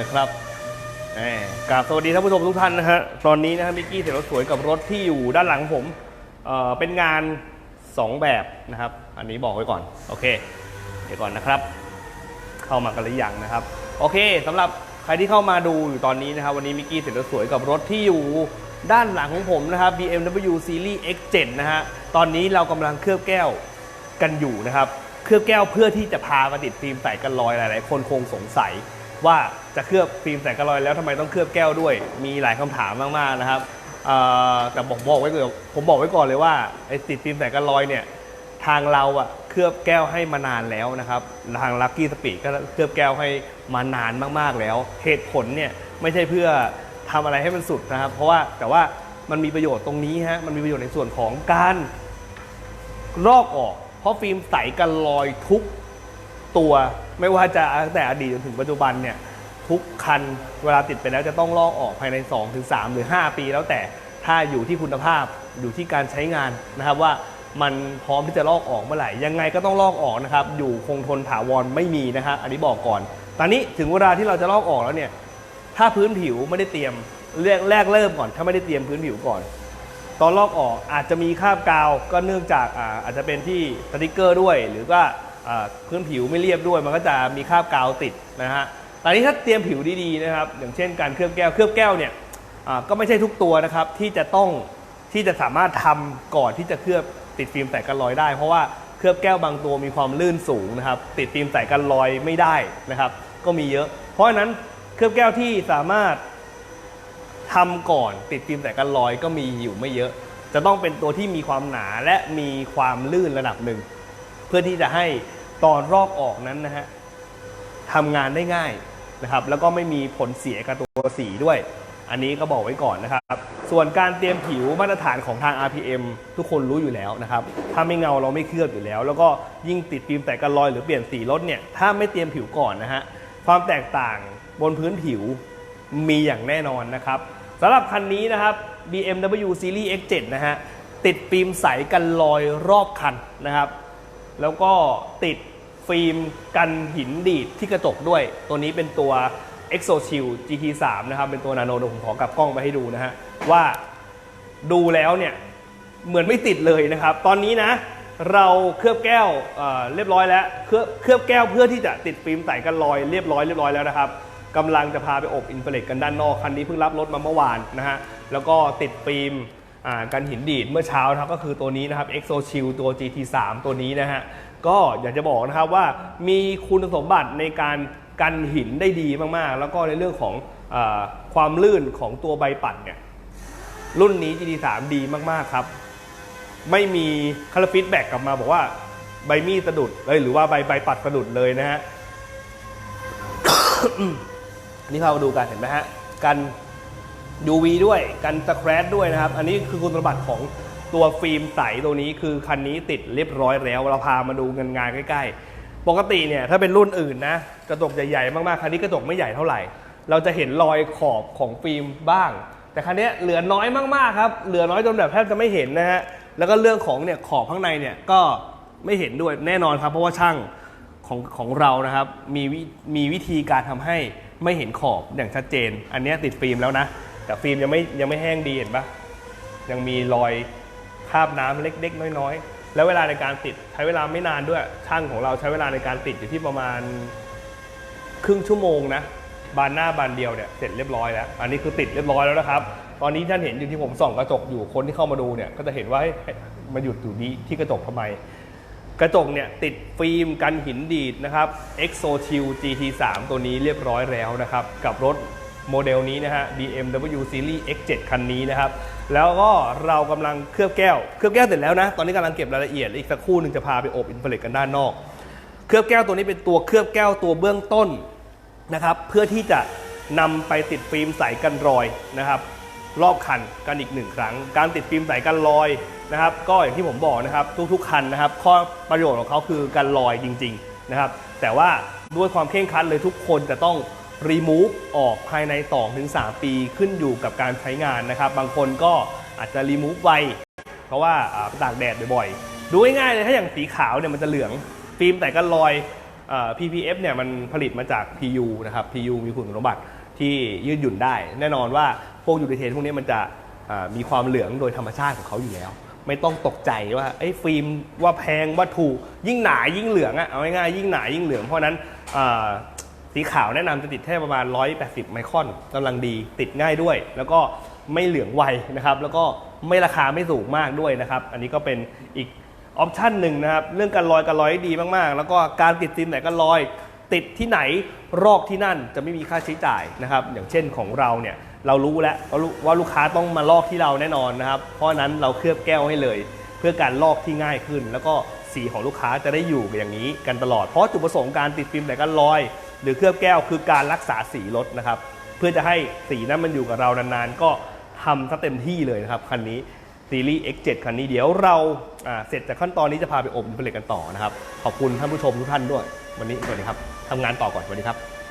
นะครับแหมกราบสวัสดีท่านผู้ชมทุกท่านนะฮะ ตอนนี้นะฮะมิกกี้เสร็จรถสวยกับรถที่อยู่ด้านหลังผมเเป็นงาน 2 แบบนะครับ อันนี้บอกไว้ก่อน โอเค เดี๋ยวก่อนนะครับ เข้ามากันหรือยังนะครับ โอเคสำหรับใครที่เข้ามาดูอยู่ตอนนี้นะครับ วันนี้มิกกี้เสร็จรถสวยกับรถที่อยู่ด้านหลังของผมนะครับ BMW Series X7 นะฮะ ตอนนี้เรากำลังเคลือบแก้วกันอยู่นะครับ เคลือบแก้วเพื่อที่จะพามาติดฟิล์มใส่กันรอยหลาย ๆ คนคงสงสัย ว่าจะเคลือบฟิล์มใส่กันรอยแล้วทำไมต้องเคลือบแก้วด้วย มีหลายคำถามมากๆนะครับแต่บอกบอกไว้ก่อนผมบอกไว้ก่อนเลยว่าไอ้ติดฟิล์มใส่กันรอยเนี่ยทางเราอะเคลือบแก้วให้มานานแล้วนะครับทางลั c กี้สปีดก็เคลือบแก้วให้มานานมากๆแล้ว เหตุผลเนี่ยไม่ใช่เพื่อทำอะไรให้มันสุดนะครับ เพราะว่าแต่ว่ามันมีประโยชน์ตรงนี้ฮะมันมีประโยชน์ในส่วนของการลอกออก เพราะฟิล์มใสกันรอยทุก ตัวไม่ว่าจะตั้งแต่อดีตจนถึงปัจจุบันเนี่ยทุกคันเวลาติดไปแล้วจะต้องลอกออกภายใน 2-3 หรือ 5 ปี แล้วแต่ถ้าอยู่ที่คุณภาพอยู่ที่การใช้งานนะครับว่ามันพร้อมที่จะลอกออกเมื่อไหร่ ยังไงก็ต้องลอกออกนะครับ อยู่คงทนถาวรไม่มีนะครับอันนี้บอกก่อน ตอนนี้ถึงเวลาที่เราจะลอกออกแล้วเนี่ย ถ้าพื้นผิวไม่ได้เตรียมแรกแรกเริ่มก่อน ถ้าไม่ได้เตรียมพื้นผิวก่อน ตอนลอกออกอาจจะมีคราบกาวก็เนื่องจากอาอาจจะเป็นที่สติกเกอร์ด้วย หรือว่า พื้นผิวไม่เรียบด้วย มันก็จะมีคราบกาวติดนะฮะตอนนี้ถ้าเตรียมผิวดีๆนะครับ อย่างเช่นการเคลือบแก้ว เคลือบแก้วเนี่ยก็ไม่ใช่ทุกตัวนะครับที่จะต้องที่จะสามารถทำก่อนที่จะเคลือบติดฟิล์มใส่กันรอยได้ เพราะว่าเคลือบแก้วบางตัวมีความลื่นสูงนะครับ ติดฟิล์มใส่กันรอยไม่ได้นะครับ ก็มีเยอะ เพราะฉะนั้นเคลือบแก้วที่สามารถทำก่อนติดฟิล์มแต่กันรอยก็มีอยู่ไม่เยอะ จะต้องเป็นตัวที่มีความหนาและมีความลื่นระดับหนึ่ง พื่อที่จะให้ตอนรอกออกนั้นนะฮะทำงานได้ง่ายนะครับแล้วก็ไม่มีผลเสียกับตัวสีด้วย อันนี้ก็บอกไว้ก่อนนะครับ ส่วนการเตรียมผิวมาตรฐานของทาง RPM ทุกคนรู้อยู่แล้วนะครับถ้าไม่เงาเราไม่เคลือบอยู่แล้ว แล้วก็ยิ่งติดฟิล์มแต่กันรอยหรือเปลี่ยนสีรถเนี่ยถ้าไม่เตรียมผิวก่อนนะฮะความแตกต่างบนพื้นผิวมีอย่างแน่นอนนะครับสำหรับคันนี้นะครับ BMW Series X7 นะฮะติดฟิล์มใสกันรอยรอบคันนะครับ แล้วก็ติดฟิล์มกันหินดีดที่กระจกด้วย ตัวนี้เป็นตัว Exo Shield GT3 นะครับ เป็นตัวนาโนเดี๋ยวผมขอกลับกล้องไปให้ดูนะฮะ ว่าดูแล้วเนี่ยเหมือนไม่ติดเลยนะครับ ตอนนี้นะเราเคลือบแก้วเเรียบร้อยแล้วเคลือบเคลือบแก้วเพื่อที่จะติดฟิล์มใสกันรอยเรียบร้อยเรียบร้อยแล้วนะครับกำลังจะพาไปอบอินฟราเรดกันด้านนอกคันนี้เพิ่งรับรถมาเมื่อวานนะฮะแล้วก็ติดฟิล์ม กันหินดีดเมื่อเช้านะครับก็คือตัวนี้นะครับ Exo Shield ตัว GT3 ตัวนี้นะฮะก็อยากจะบอกนะครับว่ามีคุณสมบัติในการกันหินได้ดีมากๆ แล้วก็ในเรื่องของอความลื่นของตัวใบปัดเนี่ยรุ่นนี้ GT3 ดีมากๆครับ ไม่มีคาร์ฟีดแบ็กกลับมาบอกว่าใบมีดสะดุดเลยหรือว่าใบใบปัดสะดุดเลยนะฮะนี่พามาดูกันเห็นไหมฮะกัน UV ด้วยกันสแครชด้วยนะครับ อันนี้คือคุณสมบัติของตัวฟิล์มใสตัวนี้คือคันนี้ติดเรียบร้อยแล้ว เราพามาดูงานงานใกล้ๆ ปกติเนี่ยถ้าเป็นรุ่นอื่นนะกระจกใหญ่ๆมากๆคันนี้กระจกไม่ใหญ่เท่าไหร่ เราจะเห็นรอยขอบของฟิล์มบ้าง แต่คันนี้เหลือน้อยมากๆครับเหลือน้อยจนแบบแทบจะไม่เห็นนะฮะแล้วก็เรื่องของเนี่ยขอบข้างในเนี่ยก็ไม่เห็นด้วยแน่นอนครับ เพราะว่าช่างของของเรานะครับมีวิมีวิธีการทำให้ไม่เห็นขอบอย่างชัดเจน อันนี้ติดฟิล์มแล้วนะ แต่ฟิล์มยังไม่ยังไม่แห้งดีเห็นปะยังมีรอยคราบน้ำเล็ก ๆ น้อยๆ แล้วเวลาในการติดใช้เวลาไม่นานด้วยช่างของเราใช้เวลาในการติดอยู่ที่ประมาณ ครึ่งชั่วโมงนะบานหน้าบานเดียวเนี่ยเสร็จเรียบร้อยแล้ว อันนี้คือติดเรียบร้อยแล้วนะครับ ตอนนี้ท่านเห็นอยู่ที่ผมส่องกระจกอยู่คนที่เข้ามาดูเนี่ยก็จะเห็นว่าเฮ้ยมาหยุดอยู่นี้ที่กระจกทำไม กระจกเนี่ยติดฟิล์มกันหินดีดนะครับ Exo Chill GT3 ตัวนี้เรียบร้อยแล้วนะครับ กับรถ โมเดลนี้นะฮะ BMW Series X7 คันนี้นะครับ แล้วก็เรากำลังเคลือบแก้ว เคลือบแก้วเสร็จแล้วนะ ตอนนี้กำลังเก็บรายละเอียด อีกสักครู่หนึ่งจะพาไปอบอินฟาเรดกันด้านนอก เคลือบแก้วตัวนี้เป็นตัวเคลือบแก้วตัวเบื้องต้นนะครับ เพื่อที่จะนำไปติดฟิล์มใสกันรอยนะครับ รอบคันกันอีกหนึ่งครั้ง การติดฟิล์มใสกันรอยนะครับ ก็อย่างที่ผมบอกนะครับ ทุกๆคันนะครับ ข้อประโยชน์ของเขาคือกันรอยจริง ๆนะครับ แต่ว่าด้วยความเคร่งครัดเลยทุกคนจะต้อง รีมูฟออกภายใน 2-3 ปีขึ้นอยู่กับการใช้งานนะครับ บางคนก็อาจจะรีมูฟไว เพราะว่าตากแดดบ่อยๆ ดูง่ายๆเลยถ้าอย่างสีขาวเนี่ยมันจะเหลือง ฟิล์มแต่กันรอยอ PPF เนี่ยมันผลิตมาจาก PU นะครับ PU มีคุณสมบัติที่ยืดหยุ่นได้ แน่นอนว่าพวกยูริเทนพวกนี้มันจะมีความเหลืองโดยธรรมชาติของเขาอยู่แล้ว ไม่ต้องตกใจว่าไอ้ฟิล์มว่าแพงว่าถูกยิ่งหนายิ่งเหลืองอะเอาง่ายๆยิ่งหนายิ่งเหลืองเพราะนั้น สีขาวแนะนำจะติดแค่ประมาณ 180 ไมครอนกำลังดีติดง่ายด้วย แล้วก็ไม่เหลืองไวนะครับ แล้วก็ไม่ราคาไม่สูงมากด้วยนะครับ อันนี้ก็เป็นอีกออปชันหนึ่งนะครับ เรื่องการลอยการลอยได้ดีมากๆ แล้วก็การติดซิมไหนก็ลอย ติดที่ไหนรอกที่นั่นจะไม่มีค่าใช้จ่ายนะครับ อย่างเช่นของเราเนี่ยเรารู้แล้วว่าลูกค้าต้องมาลอกที่เราแน่นอนนะครับ เพราะนั้นเราเคลือบแก้วให้เลย เพื่อการลอกที่ง่ายขึ้น แล้วก็ สีของลูกค้าจะได้อยู่อย่างนี้กันตลอด เพราะจุดประสงค์การติดฟิล์มแต่กันรอย หรือเคลือบแก้วคือการรักษาสีรถนะครับ เพื่อจะให้สีนั้นมันอยู่กับเรานานๆ ก็ทำซะเต็มที่เลยนะครับคันนี้ซีรีส์ X7 คันนี้เดี๋ยวเราอ่าเสร็จจากขั้นตอนนี้จะพาไปอบผลิตกันต่อนะครับ ขอบคุณท่านผู้ชมทุกท่านด้วย วันนี้สวัสดีครับทำงานต่อก่อนสวัสดีครับ